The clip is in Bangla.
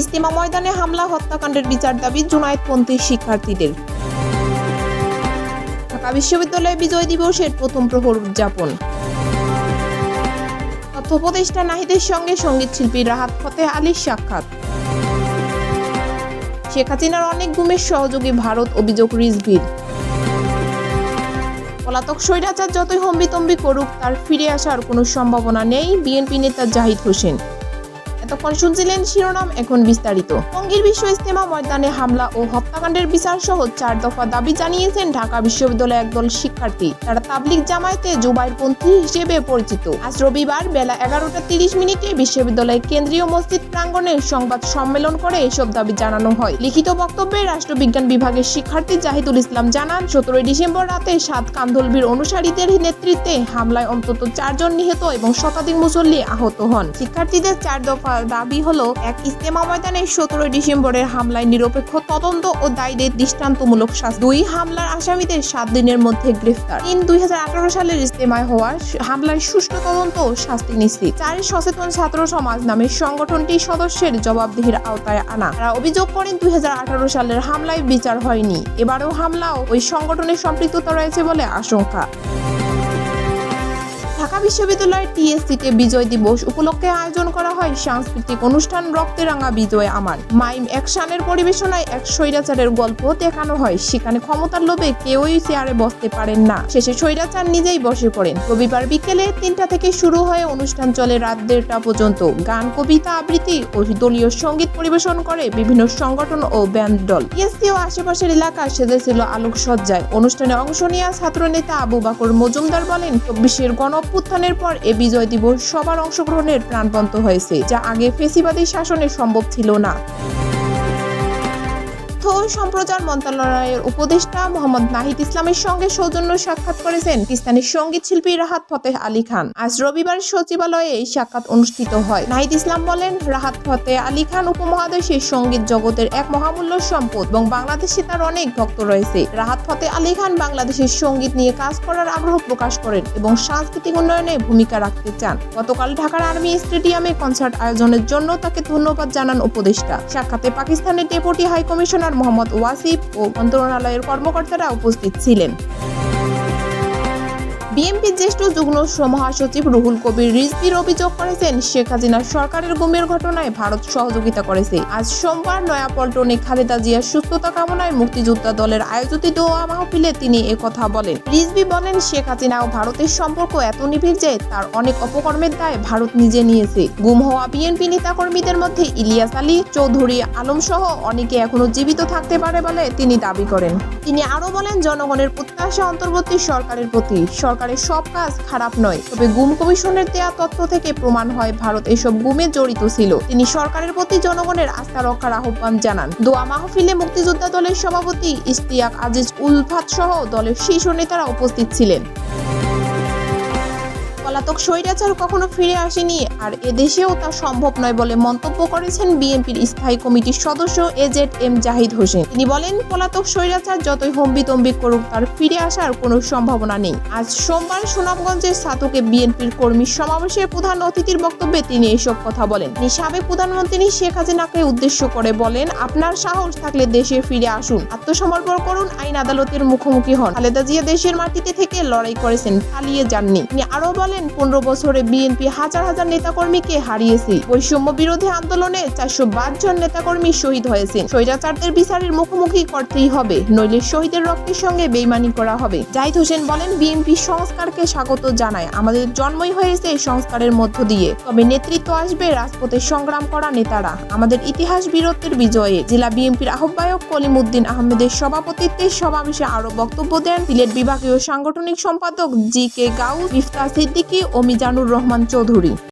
ইস্তেমা ময়দানে হামলা, হত্যাকাণ্ডের বিচার দাবি জুনায়েদপন্থী শিক্ষার্থীদের। ঢাকা বিশ্ববিদ্যালয়ে বিজয় দিবসের প্রথম প্রহর উদযাপন। তথ্য উপদেষ্টা নাহিদের সঙ্গে সংগীত শিল্পী রাহাত ফতেহ আলীর সাক্ষাৎ। শেখ হাসিনার অনেক গুমের সহযোগী ভারত অভিযোগ রিজভির। পলাতক স্বৈরাচার যতই হম্বিতম্বি করুক, তার ফিরে আসার কোনো সম্ভাবনা নেই, বিএনপি নেতা জাহিদ হোসেন। এতক্ষণ শুনছিলেন শিরোনাম এখন বিস্তারিত। টঙ্গীর বিশ্ব ইস্তেমা ময়দানে হামলা ও হত্যাকাণ্ডের বিচার সহ চার দফা দাবি জানিয়েছেন ঢাকা বিশ্ববিদ্যালয়ের একদল শিক্ষার্থী। তারা তাবলিক জামায়াতে জুবাইরপন্থী হিসেবে পরিচিত। আজ রবিবার বেলা এগারোটা তিরিশ মিনিটে বিশ্ববিদ্যালয়ের কেন্দ্রীয় মসজিদ প্রাঙ্গণে সংবাদ সম্মেলন করে এসব দাবি জানানো হয়। লিখিত বক্তব্যে রাষ্ট্রবিজ্ঞান বিভাগের শিক্ষার্থী জাহিদুল ইসলাম জানান, সতেরোই ডিসেম্বর রাতে সাত কান্দলবীর অনুসারীদের নেতৃত্বে হামলায় অন্তত চারজন নিহত এবং শতাধিক মুসল্লি আহত হন। শিক্ষার্থীদের চার দফা দাবি হলো, এক ইস্তেমা ময়দানে সতেরোই ডিসেম্বরের হামলায় নিরপেক্ষ তদন্ত ও দায়ীদের দৃষ্টান্তমূলক শাস্তি। দুই হামলার আসামিদের সাত দিনের মধ্যে গ্রেফতার। তিন দুই সালের ইস্তেমায় হওয়া হামলায় সুষ্ঠু তদন্ত ও শাস্তি নিশ্চিত। চার সচেতন ছাত্র সমাজ নামের সংগঠনটি সদস্যের জবাবদিহির আওতায় আনা। তারা অভিযোগ করেন, দুই হাজার আঠারো সালের হামলায় বিচার হয়নি। এবারও হামলাও ওই সংগঠনের সম্পৃক্ততা রয়েছে বলে আশঙ্কা। ঢাকা বিশ্ববিদ্যালয়ের টিএসসিতে বিজয় দিবস উপলক্ষে আয়োজন করা হয় সাংস্কৃতিক অনুষ্ঠান রক্তে রাঙা বিজয় আমার। মাইম অ্যাকশনের পরিবেশনায় এক স্বৈরাচারের গল্প দেখানো হয়। সেখানে ক্ষমতার লোভে কেউই চেয়ারে বসতে পারেন না। শেষে স্বৈরাচার নিজেই বসে পড়েন। রবিবার বিকেলে তিনটা থেকে শুরু হয়ে অনুষ্ঠান চলে রাত দেড়টা পর্যন্ত। গান, কবিতা আবৃত্তি ও দলীয় সংগীত পরিবেশন করে বিভিন্ন সংগঠন ও ব্যান্ড দল। টিএসসি ও আশেপাশের এলাকা সেজেছিল আলোকসজ্জায়। অনুষ্ঠানে অংশ নেওয়া ছাত্রনেতা আবু বাকর মজুমদার বলেন, চব্বিশের গণ অভ্যুত্থানের পর এ বিজয় দিবস সবার অংশগ্রহণের প্রাণবন্ত হয়েছে, যা আগে ফেসিবাদী শাসনে সম্ভব ছিল না। তথ্য সম্প্রচার মন্ত্রণালয়ের উপদেষ্টা মোহাম্মদ নাহিদ ইসলামের সঙ্গে সৌজন্য সাক্ষাৎ করেছেন পাকিস্তানি সংগীত শিল্পী রাহাত ফতেহ আলী খান। আজ রবিবার সচিবালয়ে এই সাক্ষাৎ অনুষ্ঠিত হয়। নাহিদ ইসলাম বলেন, রাহাত ফতেহ আলী খান উপমহাদেশের সংগীত জগতের এক মহামূল্য সম্পদ এবং বাংলাদেশে তার অনেক ভক্ত রয়েছে। রাহাত ফতেহ আলী খান বাংলাদেশের সংগীত নিয়ে কাজ করার আগ্রহ প্রকাশ করেন এবং সাংস্কৃতিক উন্নয়নে ভূমিকা রাখতে চান। গতকাল ঢাকার আর্মি স্টেডিয়ামে কনসার্ট আয়োজনের জন্য তাকে ধন্যবাদ জানান উপদেষ্টা। সাক্ষাতে পাকিস্তানের deputy high commissioner Mohammad Wasif ও মন্ত্রণালয়ের কর্মকর্তারা উপস্থিত ছিলেন। বিএনপির জ্যেষ্ঠ যুগ্ম মহাসচিব রুহুল কবির রিজভির অভিযোগ করেছেন, শেখ হাসিনার সরকারের গুমের ঘটনায় ভারত সহযোগিতা করেছে। আজ সোমবার নয়াপল্টনে খালেদা জিয়ার সুস্থতা কামনায় মুক্তিযোদ্ধা দলের আয়োজিত দোয়া মাহফিলে তিনি কথা বলেন। রিজভি বলেন, শেখ হাসিনা ও ভারতের সম্পর্ক এত নিবিড় যে তার অনেক অপকর্মের দায় ভারত নিজে নিয়েছে। গুম হওয়া বিএনপি নেতাকর্মীদের মধ্যে ইলিয়াস আলী, চৌধুরী আলম সহ অনেকে এখনও জীবিত থাকতে পারে বলে তিনি দাবি করেন। তিনি আরও বলেন, জনগণের প্রত্যাশা অন্তর্বর্তী সরকারের প্রতি। সরকারের সব কাজ খারাপ নয়। তবে গুম কমিশনের দেয়া তথ্য থেকে প্রমাণ হয়, ভারত এসব গুমে জড়িত ছিল। তিনি সরকারের প্রতি জনগণের আস্থা রক্ষার আহ্বান জানান। দোয়া মাহফিলে মুক্তিযোদ্ধা দলের সভাপতি ইস্তিয়াক আজিজ উলফাত সহ দলের শীর্ষ নেতারা উপস্থিত ছিলেন। পলাতক স্বৈরাচার কখনো ফিরে আসেনি, আর এদেশেও তা সম্ভব নয় বলে মন্তব্য করেছেন বিএনপির স্থায়ী কমিটির সদস্য এজেড এম জাহিদ হোসেন। তিনি বলেন, পলাতক স্বৈরাচার যতই হম্বিতম্বি করুক, তার ফিরে আসার কোনো সম্ভাবনা নেই। আজ সোমবার সুনামগঞ্জের সাতুকে বিএনপির কর্মী সমাবেশের প্রধান অতিথির বক্তব্যে তিনি এসব কথা বলেন। তিনি সাবেক প্রধানমন্ত্রী শেখ হাসিনাকে উদ্দেশ্য করে বলেন, আপনার সাহস থাকলে দেশে ফিরে আসুন। আত্মসমর্পণ করুন, আইন আদালতের মুখোমুখি হন। খালেদা জিয়া দেশের মাটিতে থেকে লড়াই করেছেন, পালিয়ে যাননি। তিনি আরও বলেন পনেরো বছরে বিএনপি হাজার হাজার নেতাকর্মীকে হারিয়েছে। বৈষম্য বিরোধী আন্দোলনে চারশো জন নেতাকর্মী শহীদ হয়েছেন। স্বৈরাচারদের বিচারের মুখোমুখি করতেই হবে, নইলে শহীদের রক্তের সঙ্গে বেইমানি করা হবে। জাহিদ হোসেন বলেন, বিএনপি সংস্কারকে স্বাগত জানায়। আমাদের জন্মই হয়েছে সংস্কারের মধ্য দিয়ে। তবে নেতৃত্ব আসবে রাজপথে সংগ্রাম করা নেতারা। আমাদের ইতিহাস বীরত্বের বিজয়ে। জেলা বিএনপির আহ্বায়ক কলিমুদ্দিন আহমেদের সভাপতিত্বে সমাবেশে আরও বক্তব্য দেন সিলেট বিভাগীয় সাংগঠনিক সম্পাদক জি কে গাউ ইফতা সিদ্দিকী ও মিজানুর রহমান চৌধুরী।